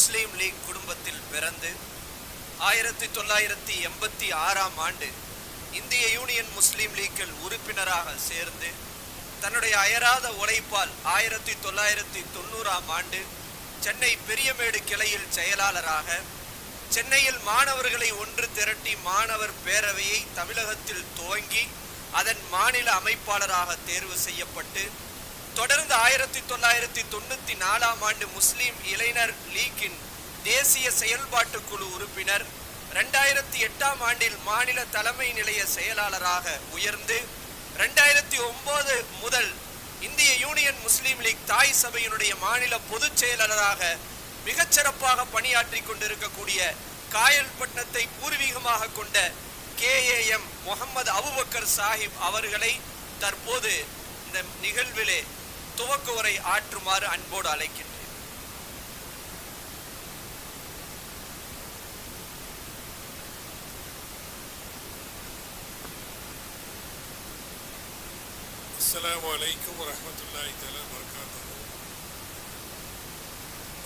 முஸ்லீம் league குடும்பத்தில் பிறந்து ஆயிரத்தி தொள்ளாயிரத்தி எண்பத்தி ஆறாம் ஆண்டு இந்திய யூனியன் முஸ்லீம் லீக்கில் உறுப்பினராக சேர்ந்து தன்னுடைய அயராத உழைப்பால் ஆயிரத்தி தொள்ளாயிரத்தி தொண்ணூறாம் ஆண்டு சென்னை பெரியமேடு கிளையில் செயலாளராக சென்னையில் மாணவர்களை ஒன்று திரட்டி மாணவர் பேரவையை தமிழகத்தில் துவங்கி அதன் மாநில அமைப்பாளராக தேர்வு செய்யப்பட்டு தொடர்ந்து ஆயிரத்தி தொள்ளாயிரத்தி தொண்ணூத்தி நாலாம் ஆண்டு முஸ்லீம் இளைஞர் லீக்கின் தேசிய செயல்பாட்டு குழு உறுப்பினர் ரெண்டாயிரத்தி எட்டாம் ஆண்டில் மாநில தலைமை நிலைய செயலாளராக உயர்ந்து ரெண்டாயிரத்தி ஒன்பது முதல் இந்திய யூனியன் முஸ்லீம் லீக் தாய் சபையினுடைய மாநில பொதுச் செயலாளராக மிகச்சிறப்பாக பணியாற்றி கொண்டிருக்கக்கூடிய காயல்பட்டினத்தை பூர்வீகமாக கொண்ட கேஏஎம் முகமது அபுபக்கர் சாஹிப் அவர்களை தற்போது இந்த நிகழ்விலே துவக்க உரை ஆற்றுமாறு அன்போடு அழைக்கின்றேன் السلام عليكم ورحمة الله تعالى وبركاته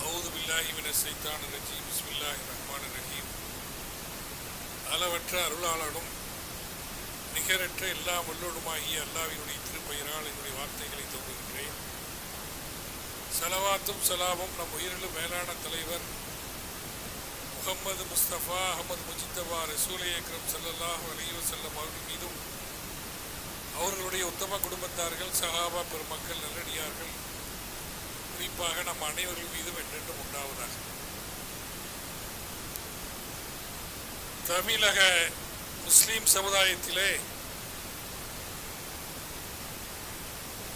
أعوذ بالله من الشيطان الرجيم بسم الله الرحمن الرحيم அளவற்ற அருளாளனும் நிகரற்ற எல்லா வல்லோடுமாகிய அல்லாவினுடைய திருப்பெயரால் என்னுடைய வார்த்தைகளை தொகுகின்றேன் சலவாத்தும் சலாமும் நம் உயிரிலும் மேலான தலைவர் முகம்மது முஸ்தபா அகமது முஜித்தபா ரசூலை செல்லல்லாஹ் ஸல்லல்லாஹு அலைஹி வஸல்லம் அவர்கள் மீதும் அவர்களுடைய உத்தம குடும்பத்தார்கள் சகாபா பெருமக்கள் நல்லடியார்கள் குறிப்பாக நம் அனைவர்கள் மீதும் என்றென்றும் உண்டாவதாக. தமிழக முஸ்லீம் சமுதாயத்திலே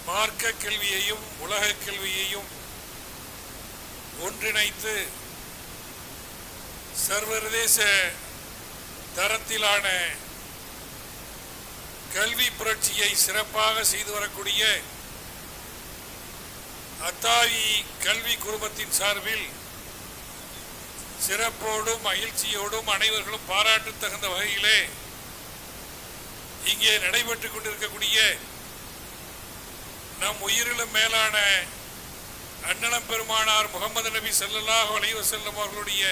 மார்க்க கல்வியையும் உலக கல்வியையும் ஒன்றிணைத்து சர்வதேச தரத்திலான கல்வி புரட்சியை சிறப்பாக செய்து வரக்கூடிய அத்தாயி கல்வி குழுமத்தின் சார்பில் சிறப்போடும் மகிழ்ச்சியோடும் அனைவர்களும் பாராட்டு தகுந்த வகையிலே இங்கே நடைபெற்றுக் கொண்டிருக்கக்கூடிய நம் உயிரிலும் மேலான அண்ணனம் பெருமானார் முகமது நபி செல்லலாக அலைஹி செல்லும் அவர்களுடைய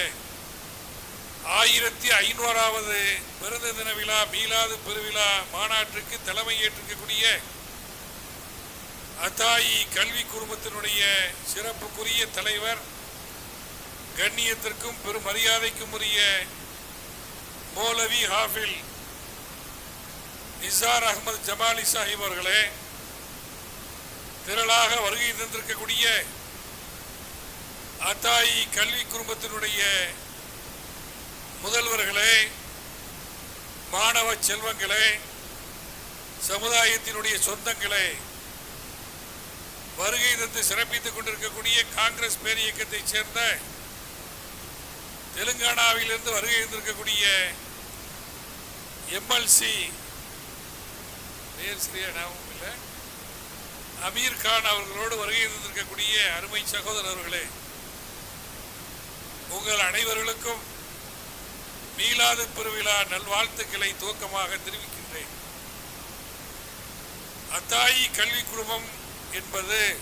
ஆயிரத்தி ஐநூறாவது பிறந்த தின விழா மீலாது பெருவிழா மாநாட்டுக்கு தலைமை ஏற்றிருக்கக்கூடிய அத்தாயி கல்வி குழுமத்தினுடைய சிறப்புக்குரிய தலைவர் கண்ணியத்திற்கும் பெரும் மரியாதைக்கும் உரிய மௌலவி ஹாஃபில் நிசார் அகமது ஜமாலி சாஹிப் அவர்களே திரளாக வருகை தந்திருக்கக்கூடிய அத்தாயி கல்வி குடும்பத்தினுடைய முதல்வர்களே மாணவ செல்வங்களே சமுதாயத்தினுடைய சொந்தங்களே வருகை தந்து சிறப்பித்துக் கொண்டிருக்கக்கூடிய காங்கிரஸ் பேரியக்கத்தைச் சேர்ந்த தெலுங்கானாவிலிருந்து வருகை இருந்திருக்கக்கூடிய எம்எல்சி பேர் சரியா ஞாபகம் இல்லை அமீர் கான் அவர்களோடு வருகை இருந்திருக்கக்கூடிய அருமை சகோதரர்களே உங்கள் அனைவர்களுக்கும் மீளாது பெருவிழா நல்வாழ்த்துக்களை துவக்கமாக தெரிவிக்கின்றேன். அத்தாயி கல்வி குழுமம் என்பது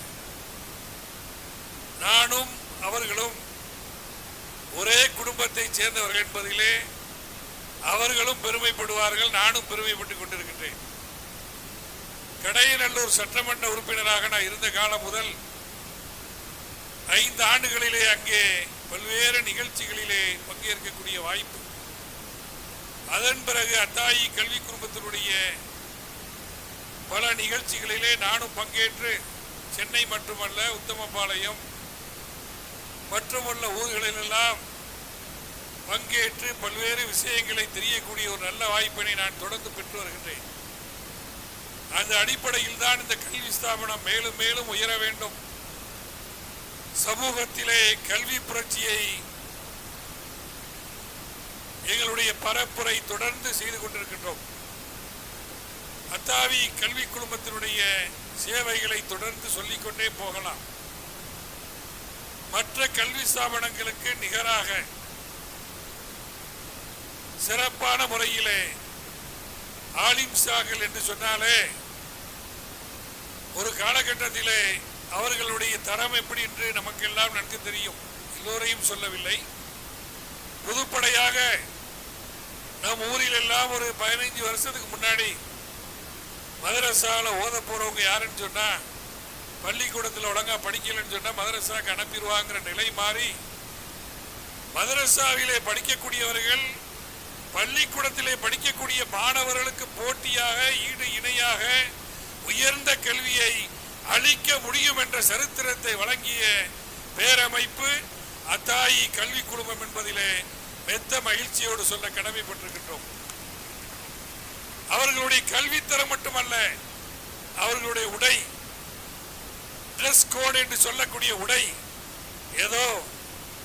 நானும் அவர்களும் ஒரே குடும்பத்தைச் சேர்ந்தவர்கள் என்பதிலே அவர்களும் பெருமைப்படுவார்கள் நானும் பெருமைப்பட்டுக் கொண்டிருக்கின்றேன். கடையநல்லூர் சட்டமன்ற உறுப்பினராக நான் இருந்த காலம் முதல் ஐந்து ஆண்டுகளிலே அங்கே பல்வேறு நிகழ்ச்சிகளிலே பங்கேற்கக்கூடிய வாய்ப்பு. அதன் பிறகு அத்தாயி கல்வி குடும்பத்தினுடைய பல நிகழ்ச்சிகளிலே நானும் பங்கேற்று சென்னை மட்டுமல்ல உத்தமபாளையம் மற்றுமுள்ள ஊர்களிலெல்லாம் பங்கேற்று பல்வேறு விஷயங்களை தெரியக்கூடிய ஒரு நல்ல வாய்ப்பினை நான் தொடர்ந்து பெற்று வருகின்றேன். அந்த அடிப்படையில் தான் இந்த கல்வி ஸ்தாபனம் மேலும் மேலும் உயர வேண்டும். சமூகத்திலே கல்வி புரட்சியை எங்களுடைய பரப்புரை தொடர்ந்து செய்து கொண்டிருக்கின்றோம். அத்தாவி கல்வி குழுமத்தினுடைய சேவைகளை தொடர்ந்து சொல்லிக்கொண்டே போகலாம். மற்ற கல்வி ஸ்தாபனங்களுக்கு நிகராக சிறப்பான முறையிலே ஆலிம்சாகல் என்று சொன்னாலே ஒரு காலகட்டத்திலே அவர்களுடைய தரம் எப்படி என்று நமக்கெல்லாம் நன்கு தெரியும். எல்லோரையும் சொல்லவில்லை. பொதுப்படையாக நம் ஊரில் எல்லாம் ஒரு பதினைஞ்சு வருஷத்துக்கு முன்னாடி மதரசாவில் ஓத போகிறவங்க யாருன்னு சொன்னால் பள்ளிக்கூடத்தில் ஒழுங்காக படிக்கலைன்னு சொன்னால் மதரசாவுக்கு அனுப்பிடுவாங்கிற நிலை மாறி மதரசாவிலே படிக்கக்கூடியவர்கள் பள்ளிக்கூடத்திலே படிக்கக்கூடிய மாணவர்களுக்கு போட்டியாக ஈடு இணையாக உயர்ந்த கல்வியை அளிக்க முடியும் என்ற சரித்திரத்தை வழங்கிய பேரமைப்பு அத்தாயி கல்வி குழுமம் என்பதிலே மெத்த மகிழ்ச்சியோடு சொல்ல கடமைப்பட்டிருக்கின்றோம். அவர்களுடைய கல்வித்தரம் மட்டுமல்ல அவர்களுடைய உடை ட்ரெஸ் கோடு என்று சொல்லக்கூடிய உடை ஏதோ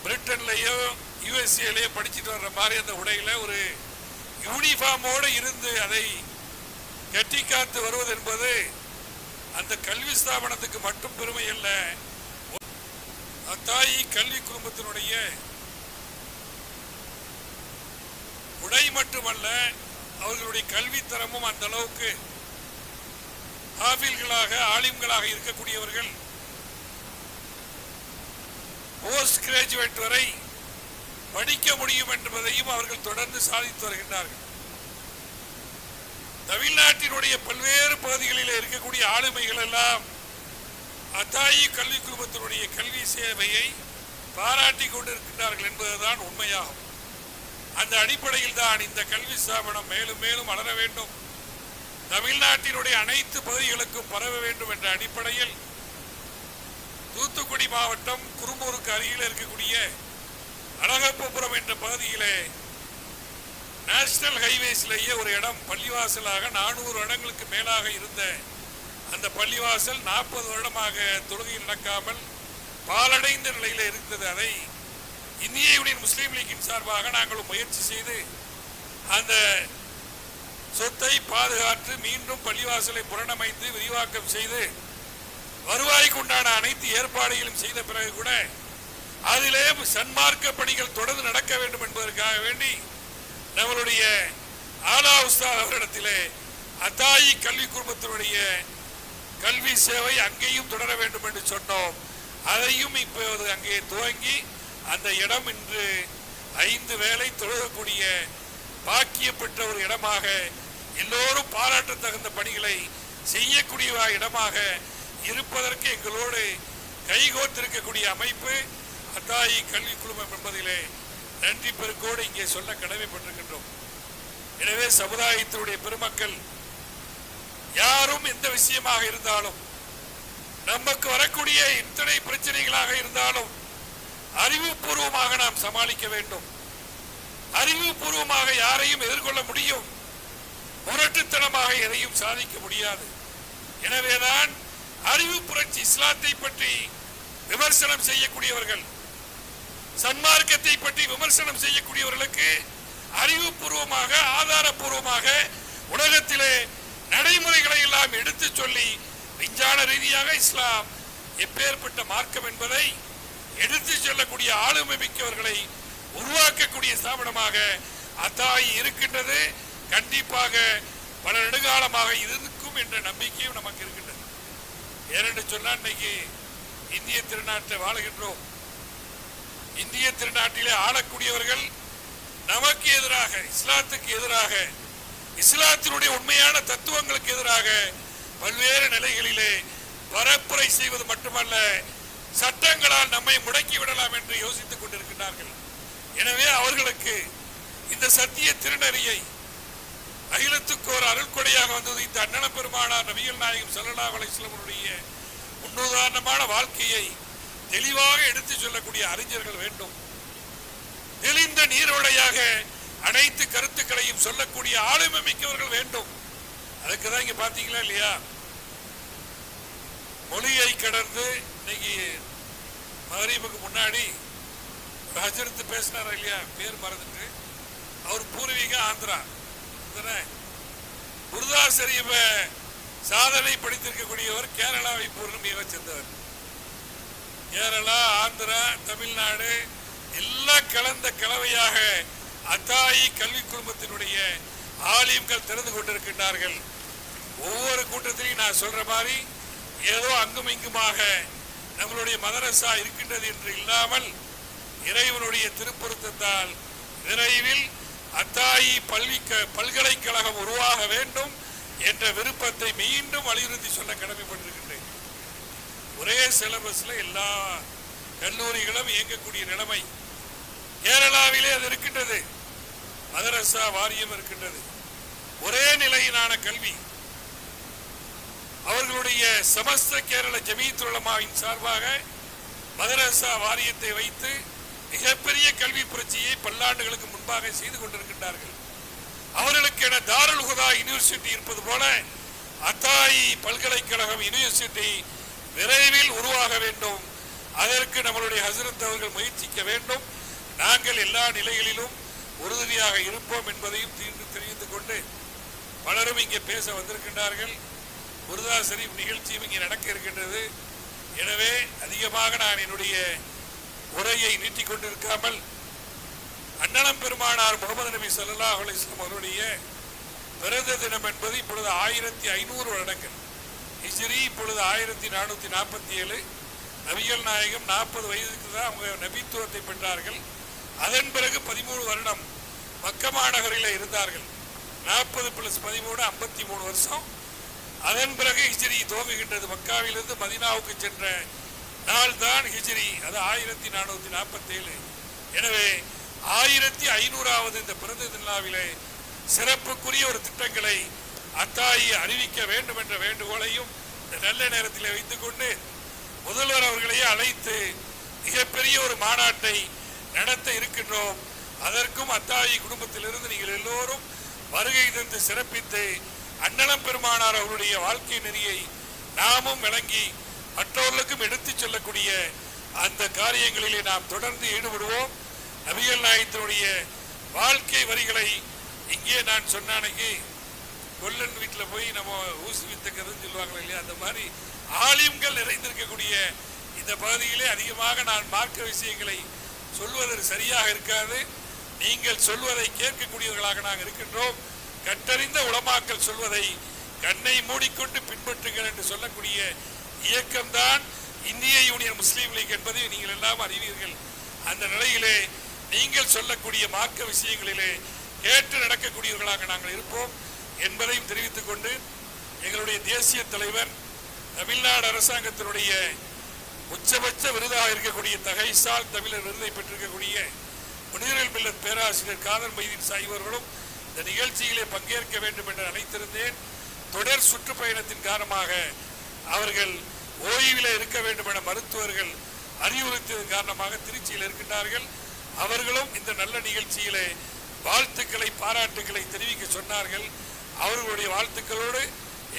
பிரிட்டன்லேயோ யூஎஸ்ஏலையோ படிச்சுட்டு வர்ற மாதிரி அந்த உடையில் ஒரு யூனிஃபார்மோடு இருந்து அதை கட்டி காத்து வருவது என்பது அந்த கல்வி ஸ்தாபனத்துக்கு மட்டும் பெருமை அல்ல அத்தாயி கல்வி குடும்பத்தினுடைய உடை மட்டுமல்ல அவர்களுடைய கல்வித்தரமும் அந்த அளவுக்கு ஹாஃபில்களாக ஆலிம்களாக இருக்கக்கூடியவர்கள் போஸ்ட் கிராஜுவேட் வரை படிக்க முடியும் என்பதையும் அவர்கள் தொடர்ந்து சாதித்து வருகின்றார்கள். தமிழ்நாட்டினுடைய பல்வேறு பகுதிகளில் இருக்கக்கூடிய ஆளுமைகள் எல்லாம் அத்தாயி கல்வி குழுமத்தினுடைய கல்வி சேவையை பாராட்டி கொண்டிருக்கின்றார்கள் என்பதுதான் உண்மையாகும். அந்த அடிப்படையில் தான் இந்த கல்வி ஸ்தாபனம் மேலும் மேலும் வளர வேண்டும். தமிழ்நாட்டினுடைய அனைத்து பகுதிகளுக்கும் பரவ வேண்டும் என்ற அடிப்படையில் தூத்துக்குடி மாவட்டம் குறும்பூருக்கு அருகில் இருக்கக்கூடிய அழகப்பபுரம் என்ற பகுதியிலே நேஷனல் ஹைவேஸ்லேயே ஒரு இடம் பள்ளிவாசலாக நானூறு இடங்களுக்கு மேலாக இருந்த அந்த பள்ளிவாசல் நாற்பது வருடமாக தொழுகை நடக்காமல் பாலடைந்த நிலையில் இருந்தது. அதை இந்திய யூனியன் முஸ்லீம் லீக்கின் சார்பாக நாங்கள் முயற்சி செய்து அந்த சொத்தை பாதுகாத்து மீண்டும் பள்ளிவாசலை புரணமைத்து விரிவாக்கம் செய்து வருவாய்க்கு உண்டான அனைத்து ஏற்பாடுகளும் செய்த பிறகு கூட அதிலே சன்மார்க்க பணிகள் தொடர்ந்து நடக்க வேண்டும் என்பதற்காக வேண்டி நம்மளுடைய ஆலா உஸ்தாத் அவரிடத்திலே அத்தாயி கல்வி குடும்பத்தினுடைய கல்வி சேவை அங்கேயும் தொடர வேண்டும் என்று சொன்னோம். அதையும் இப்போது அங்கே துவங்கி அந்த இடம் இன்று ஐந்து வேலை தொழுகக்கூடிய பாக்கியப்பட்ட ஒரு இடமாக எல்லோரும் பாராட்ட தகுந்த பணிகளை செய்யக்கூடிய இடமாக இருப்பதற்கு எங்களோடு கைகோத்திருக்கக்கூடிய அமைப்பு அத்தாயி கல்வி குழுமம் என்பதிலே நன்றி பெருக்கோடு இங்கே சொல்ல கடமைப்பட்டிருக்கின்றோம். எனவே சமுதாயத்தினுடைய பெருமக்கள் யாரும் எந்த விஷயமாக இருந்தாலும் நமக்கு வரக்கூடிய இத்தனை பிரச்சனைகளாக இருந்தாலும் அறிவுபூர்வமாக நாம் சமாளிக்க வேண்டும். அறிவுபூர்வமாக யாரையும் எதிர்கொள்ள முடியும். முரட்டுத்தனமாக எதையும் சாதிக்க முடியாது. எனவேதான் அறிவு புரட்சி இஸ்லாத்தை பற்றி விமர்சனம் செய்யக்கூடியவர்கள் சன்மார்க்கத்தை பற்றி விமர்சனம் செய்யக்கூடியவர்களுக்கு அறிவுபூர்வமாக ஆதாரபூர்வமாக உலகத்திலே நடைமுறைகளை எல்லாம் எடுத்து சொல்லி விஞ்ஞான ரீதியாக இஸ்லாம் எப்பேற்பட்ட மார்க்கம் என்பதை எடுத்து சொல்லக்கூடிய ஆளுமை மிக்கவர்களை உருவாக்கக்கூடிய ஸ்தாபனமாக அத்தாய் இருக்கின்றது. கண்டிப்பாக பல நெடுகாலமாக இருக்கும் என்ற நம்பிக்கையும் நமக்கு இருக்கின்றது. ஏனென்று சொன்னால் இன்னைக்கு இந்திய திருநாட்டை வாழுகின்றோம். இந்திய திருநாட்டிலே ஆளக்கூடியவர்கள் நமக்கு எதிராக இஸ்லாத்துக்கு எதிராக இஸ்லாத்தினுடைய உண்மையான தத்துவங்களுக்கு எதிராக பல்வேறு நிலைகளிலே பரப்புரை செய்வது மட்டுமல்ல சட்டங்களால் நம்மை முடக்கி விடலாம் என்று யோசித்துக் கொண்டிருக்கிறார்கள் எனவே அவர்களுக்கு இந்த சத்திய திருநறியை அகிலத்துக்கு ஒரு அருள்கொடையாக வந்தது இந்த அண்ணன பெருமானார் நபிகள் நாயகம் ஸல்லல்லாஹு அலைஹி முன்னுதாரணமான வாழ்க்கையை தெளிவாக எடுத்து சொல்லக்கூடிய அறிஞர்கள் வேண்டும். தெளிந்த நீரோடையாக அனைத்து கருத்துக்களையும் சொல்லக்கூடிய ஆளுமை மிக்கவர்கள் வேண்டும். அதுக்கு தான் இங்க பாத்தீங்களா இல்லையா? மொழியை கடந்து இன்னைக்கு மகரீபுக்கு முன்னாடி ஹஜரத்து பேசினார் இல்லையா? பேர் மறந்துட்டு. அவர் பூர்வீக ஆந்திரா. இதுதானே? சாதனை படித்திருக்கக்கூடியவர் கேரளாவை பூர்வீக சேர்ந்தவர். கேரளா ஆந்திரா தமிழ்நாடு எல்லாம் கலந்த கலவையாக அத்தாயி கல்வி குடும்பத்தினுடைய ஆலயங்கள் திறந்து கொண்டிருக்கின்றார்கள். ஒவ்வொரு கூட்டத்திலையும் நான் சொல்ற மாதிரி ஏதோ அங்கும் இங்குமாக நம்மளுடைய மதரசா இருக்கின்றது என்று இல்லாமல் இறைவனுடைய திருப்பொருத்தத்தால் விரைவில் அத்தாயி க பல்கலைக்கழகம் உருவாக வேண்டும் என்ற விருப்பத்தை மீண்டும் வலியுறுத்தி சொல்ல கடமைப்பட்டிருக்கின்றேன். ஒரே சிலபஸ்ல எல்லா கல்லூரிகளும் இயங்கக்கூடிய நிலைமை. கேரளாவிலே அது இருக்கின்றது. மதரசா வாரியம் இருக்கின்றது. ஒரே நிலையிலான கல்வி. அவர்களுடைய சமஸ்த கேரள ஜமீத்துலமாவின் சார்பாக மதரசா வாரியத்தை வைத்து மிகப்பெரிய கல்வி புரட்சியை பல்லாண்டுகளுக்கு முன்பாக செய்து கொண்டிருக்கின்றார்கள். அவர்களுக்கு என தாருல் ஹுதா யூனிவர்சிட்டி இருப்பது போல அத்தாயி பல்கலைக்கழகம் யூனிவர்சிட்டி விரைவில் உருவாக வேண்டும். அதற்கு நம்மளுடைய ஹசரத் அவர்கள் முயற்சிக்க வேண்டும். நாங்கள் எல்லா நிலைகளிலும் உறுதுணையாக இருப்போம் என்பதையும் தீர்ந்து தெரிவித்துக் கொண்டு பலரும் இங்கே பேச வந்திருக்கின்றார்கள். குருதா ஷரீப் நிகழ்ச்சியும் இங்கே நடக்க இருக்கின்றது. எனவே அதிகமாக நான் என்னுடைய உரையை நீட்டிக் கொண்டிருக்காமல் அண்ணலம் பெருமானார் முகமது நபி சல்லா அலைஹி அவருடைய பிறந்த தினம் என்பது இப்பொழுது ஆயிரத்தி ஐநூறு வருடங்கள். ஹிஜ்ரி இப்பொழுது ஆயிரத்தி நானூற்றி நாற்பத்தி ஏழு நபிகள் நாயகம் நாற்பது வயதுக்கு தான் அவங்க நபித்துவத்தை பெற்றார்கள். அதன் பிறகு பதிமூணு வருடம் மக்க மாநகரில் இருந்தார்கள். நாற்பது பிளஸ் பதிமூணு ஐம்பத்தி மூணு வருஷம். அதன் பிறகு ஹிஜ்ரி துவங்குகின்றது. மக்காவிலிருந்து மதினாவுக்கு சென்ற நாள் தான் ஹிஜ்ரி அது ஆயிரத்தி நானூற்றி நாற்பத்தேழு. எனவே ஆயிரத்தி ஐநூறாவது இந்த பிறந்த திருநாவிலே சிறப்புக்குரிய ஒரு திட்டங்களை அத்தாயி அறிவிக்க வேண்டும் என்ற வேண்டுகோளையும் நல்ல நேரத்தில் வைத்துக்கொண்டு முதல்வர் அவர்களையே அழைத்து மிகப்பெரிய ஒரு மாநாட்டை நடத்த இருக்கின்றோம். அதற்கும் அத்தாயி குடும்பத்திலிருந்து நீங்கள் எல்லோரும் வருகை தந்து சிறப்பித்து அண்ணலம் பெருமானார் அவருடைய வாழ்க்கை நெறியை நாமும் விளங்கி மற்றவர்களுக்கும் எடுத்துச் செல்லக்கூடிய அந்த காரியங்களிலே நாம் தொடர்ந்து ஈடுபடுவோம். நபிகள் நாயத்தினுடைய வாழ்க்கை வரிகளை இங்கே நான் சொன்ன அன்னைக்கு கொல்லன் வீட்டில் போய் நம்ம ஊசி வித்துக்கிறதுன்னு சொல்லுவாங்க இல்லையா? அந்த மாதிரி ஆலிம்கள் நிறைந்திருக்கக்கூடிய இந்த பகுதியிலே அதிகமாக நான் மார்க்க விஷயங்களை சொல்வதற்கு சரியாக இருக்காது. நீங்கள் சொல்வதை கேட்கக்கூடியவர்களாக நாங்கள் இருக்கின்றோம். கற்றறிந்த உலமாக்கள் சொல்வதை கண்ணை மூடிக்கொண்டு பின்பற்றுங்கள் என்று சொல்லக்கூடிய இயக்கம்தான் இந்திய யூனியன் முஸ்லீம் லீக் என்பதை நீங்கள் எல்லாம் அறிவீர்கள். அந்த நிலையிலே நீங்கள் சொல்லக்கூடிய மார்க்க விஷயங்களிலே கேட்டு நடக்கக்கூடியவர்களாக நாங்கள் இருப்போம். என்ப எங்களுடைய தேசிய தலைவர் தமிழ்நாடு அரசாங்கத்தினுடைய உச்சபட்ச விருதாக இருக்கக்கூடிய தகைசால் தமிழர் விருதை பெற்றிருக்கக்கூடிய முனிவர்கள் மில்லத் பேராசிரியர் காதர் மைதீன் சாய்வர்களும் இந்த நிகழ்ச்சியிலே பங்கேற்க வேண்டும் என்று அழைத்திருந்தேன் தொடர் சுற்றுப்பயணத்தின் காரணமாக அவர்கள் ஓய்வில் இருக்க வேண்டும் என மருத்துவர்கள் அறிவுறுத்தியதன் காரணமாக திருச்சியில் இருக்கின்றார்கள். அவர்களும் இந்த நல்ல நிகழ்ச்சியிலே வாழ்த்துக்களை பாராட்டுக்களை தெரிவிக்க சொன்னார்கள். அவர்களுடைய வாழ்த்துக்களோடு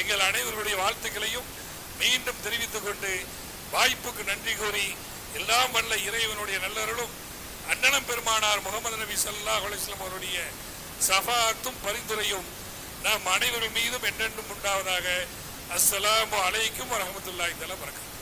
எங்கள் அனைவருடைய வாழ்த்துக்களையும் மீண்டும் தெரிவித்துக் கொண்டு வாய்ப்புக்கு நன்றி கூறி எல்லாம் வல்ல இறைவனுடைய நல்லருளும் அண்ணனம் பெருமானார் முகமது நபி சல்லா அலைஹி அவருடைய சஃபாத்தும் பரிந்துரையும் நாம் அனைவரும் மீதும் என்றென்றும் உண்டாவதாக. அஸ்ஸலாமு அலைக்கும் வரஹ்மத்துல்லாஹி தஆலா வரகாத்துஹு